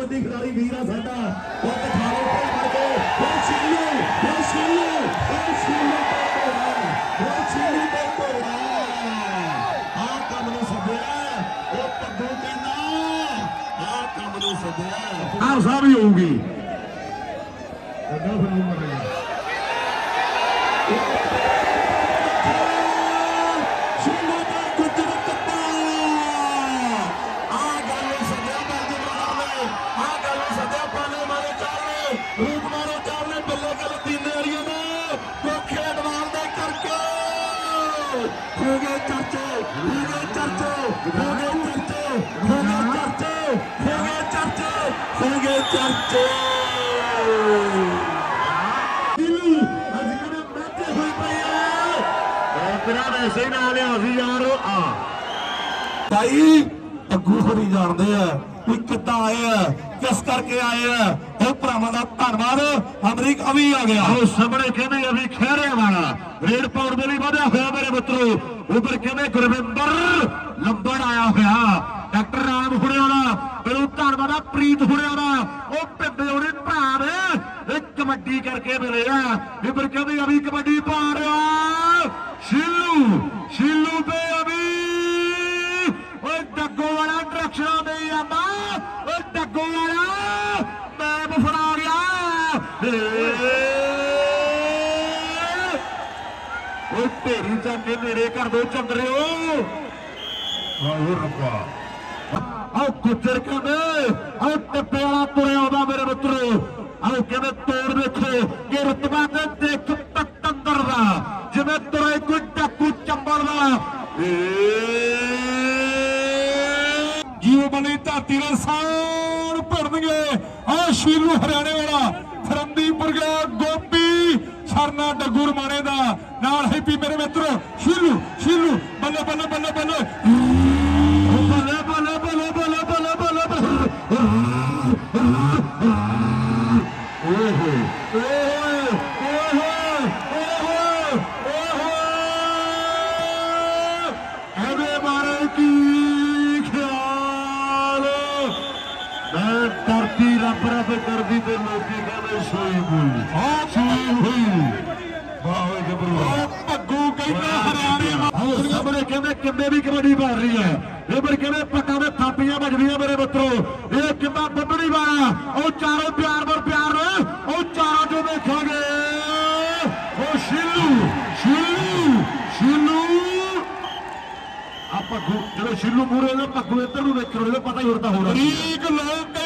ਜਥੇਬੰਦੀ ਖਿਡਾਰੀ ਵੀਰ ਆ ਸਾਡਾ। ਪੁੱਤ ਖਾਲੋ ਤੇ ਕਰਕੇ ਫਿਰ ਛਿੱਲੂ ਫਿਰ ਛਿੱਲੂ ਫਿਰ ਛਿੱਲੂ ਤੇ ਤੋੜਾ ਫਿਰ ਛਿੱਲੂ ਤੇ ਤੋੜਾ ਆ ਕੰਮ ਨੂੰ ਸੱਦਿਆ ਉਹ ਪੱਗੂ ਕਹਿੰਦਾ ਆ ਕੰਮ ਨੂੰ ਸੱਦਿਆ। ਆ ਸਾਹਿਬ ਹੀ ਹੋਊਗੀ। ਅੱਗਾ ਫਿਰ ਹੋ ਗਏ ਚਰਚੇ ਹੋ ਗਏ ਚਰਚੇ ਹੋ ਗਏ ਚਰਚੇ ਹੋ ਗਏ ਚਰਚੇ ਹੋ ਗਏ ਚਰਚੇ ਹੋ ਗਏ ਚਰਚੇ। ਦਿਲੂ ਅੱਜ ਕਿਹੜੇ ਮੈਚੇ ਹੋਈ ਪਈ ਆ ਤੇਰਾ ਵੈਸੇ ਹੀ ਨਾ ਲਿਆ ਸੀ ਯਾਰ। ਆ। ਭਾਈ ਅੱਗੂ ਹੋਰੀ ਜਾਣਦੇ ਆ। ਵੀ ਕਿੱਦਾਂ ਆਏ ਆ, ਕਿਸ ਕਰਕੇ ਆਏ ਆ ਉਹ ਭਰਾਵਾਂ ਦਾ ਧੰਨਵਾਦ। ਅਮਰੀਕਾ ਵੀ ਆ ਗਿਆ। ਆਹ ਸਾਹਮਣੇ ਕਹਿੰਦੇ ਅਭੀ ਖਹਿਰੇ ਵਾਲਾ, ਰੇਡ ਪਾਉਣ ਦੇ ਲਈ ਵਧਿਆ ਹੋਇਆ ਮੇਰੇ ਮਿੱਤਰੋ। ਉਧਰ ਕਹਿੰਦੇ ਗੁਰਵਿੰਦਰ ਲੰਬੜ ਆਇਆ ਹੋਇਆ। ਡਾਕਟਰ ਰਾਮ ਹੁਣਿਆ ਦਾ ਮੈਨੂੰ ਧੰਨਵਾਦ ਆ, ਪ੍ਰੀਤ ਹੁਣਿਆ ਦਾ ਉਹ ਪਿੰਡੇ ਉਹਨੇ ਭਰਾ ਨੇ, ਇਹ ਕਬੱਡੀ ਕਰਕੇ ਮਿਲੇ ਆ। ਉਧਰ ਕਹਿੰਦੇ ਅਭੀ ਕਬੱਡੀ ਪਾ ਰਿਹਾ, ਸ਼ਿਲੂ ਤੇ ਅਭੀ ਓਏ ਡੱਗੋ ਵਾਲਾ ਡਰਕਸ਼ਨਾਂ ਦੇ ਜਾਂਦਾ ਓਏ ਡੱਗੋ ਵਾਲਾ ਮੈਪ ਫੜਾ ਗਿਆ ਓਏ ਢੇਰੀ ਜਾ ਮੇਰੇ ਘਰ ਦੇ ਚੰਦਰਿਓ। ਆਹੋ ਰੱਬਾ। ਆਹ ਗੁੱਜਰ ਕਹਿੰਦੇ ਆਹ ਟੱਪੇ ਵਾਲਾ ਤੁਰਿਆ ਆਉਂਦਾ ਮੇਰੇ ਮਿੱਤਰੋ ਆਹ ਕਹਿੰਦੇ ਤੋੜ ਦੇਖੋ ਕਿ ਰਤਬਾ ਤੇ ਦੇਖ ਪਤੰਦਰ ਦਾ, ਜਿਵੇਂ ਤੁਰੇ ਕੋਈ ਡਾਕੂ ਚੰਬਲ ਦਾ। ਏ ਜੀਵ ਬਣੀ ਧਰਤੀ ਦੇ ਸਾਨ ਭਰਨਗੇ। ਆ ਸ਼ੀਰੂ ਹਰਿਆਣੇ ਵਾਲਾ। ਫਰੰਦੀਪੁਰ ਗਿਆ ਗੋਪੀ, ਸਰਨਾ ਡੱਗੂ ਮਾਣੇ ਦਾ, ਨਾਲ ਹੈਪੀ ਮੇਰੇ ਮਿੱਤਰ ਸ਼ੀਲੂ ਸ਼ੀਲੂ, ਬੱਲੇ ਬੱਲੇ ਬੱਲੇ ਬੱਲੇ। ਬੱਲੇ ਬੱਲੇ ਬੱਲੇ ਬੱਲੇ ਬੱਲੇ ਬੱਲੇ ਬੱਲੇ। ਓਹੋ ਓਏ ਓਏ ਓਏ ਓਏ ਇਹਦੇ ਬਾਰੇ ਕੀ ਖਿਆਲ ਮੈਂ ਰੱਬ ਕਰਦੀ ਤੇ ਲੋਕੀ ਕਹਿੰਦੇ ਸੋਈ ਹੋਈ। ਆ ਸੋਈ ਹੋਈ। ਵਾਹ ਓਏ ਗੱਭਰੂ ਆ ਭੱਗੂ ਕਹਿੰਦਾ ਹਰਿਆਣੇ ਆਹ ਸਾਹਮਣੇ ਕਹਿੰਦੇ ਕਿੰਨੇ ਵੀ ਕਬੱਡੀ ਮਾਰ ਰਹੀ ਹੈ। ਇਹ ਪਰ ਕਹਿੰਦੇ ਪੱਟਾਂ ਦੇ ਥਾਪੀਆਂ ਵੱਜਦੀਆਂ ਮੇਰੇ ਮਿੱਤਰੋ। ਇਹ ਕਿੰਨਾ ਬੱਬੜੀ ਵਾਲਾ ਉਹ ਚਾਰੋਂ ਪਿਆਰ ਵਰ ਪਿਆਰ ਨੇ ਉਹ ਚਾਰਾਂ ਚੋਂ ਦੇਖਾਂਗੇ। ਉਹ ਸ਼ਿਲੂ ਸ਼ਿਲੂ ਸ਼ਿਲੂ। ਆਪਾਂ ਜਦੋਂ ਸ਼ਿਲੂ ਮੂਰੇ ਦਾ ਪੱਗੂ ਇੱਧਰ ਨੂੰ ਵੇਖਣ ਉਹਦੇ ਪਤਾ ਹੀ ਹੁੰਦਾ ਹੋਣਾ ਠੀਕ ਲੋਕ